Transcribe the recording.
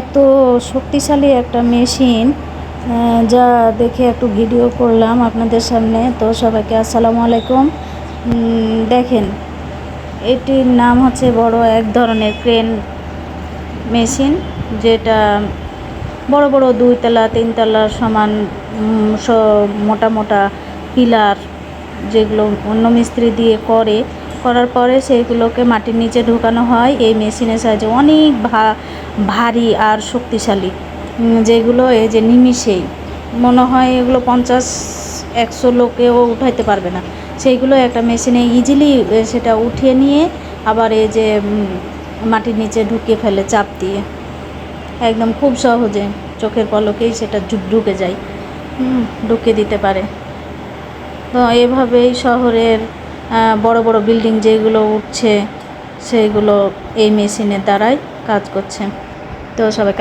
এত শক্তিশালী একটা মেশিন যা দেখে একটু ভিডিও করলাম আপনাদের সামনে। তো সবাইকে আসসালামু আলাইকুম। দেখেন, এটির নাম হচ্ছে বড় এক ধরনের ক্রেন মেশিন, যেটা বড় বড় দুইতলা তিনতলার সমান মোটা মোটা পিলার যেগুলো অন্য মিস্ত্রি দিয়ে করে। করার পরে সেইগুলোকে মাটির নিচে ঢোকানো হয়। এই মেশিনের সাহায্যে অনেক ভারী আর শক্তিশালী যেগুলো এই যে নিমিষেই। মনে হয় এগুলো পঞ্চাশ, একশো লোকেও উঠাইতে পারবে না। সেইগুলো একটা মেশিনে ইজিলি সেটা উঠিয়ে নিয়ে আবার এই যে মাটির নিচে ঢুকিয়ে ফেলে চাপ দিয়ে। একদম খুব সহজে চোখের পলকেই সেটা ঢুকে যায়। ঢুকে দিতে পারে। তো এভাবেই শহরের বড় বড় বিল্ডিং যেগুলো উঠছে সেইগুলো এই মেশিনের দ্বারাই কাজ করছে। তো সবাই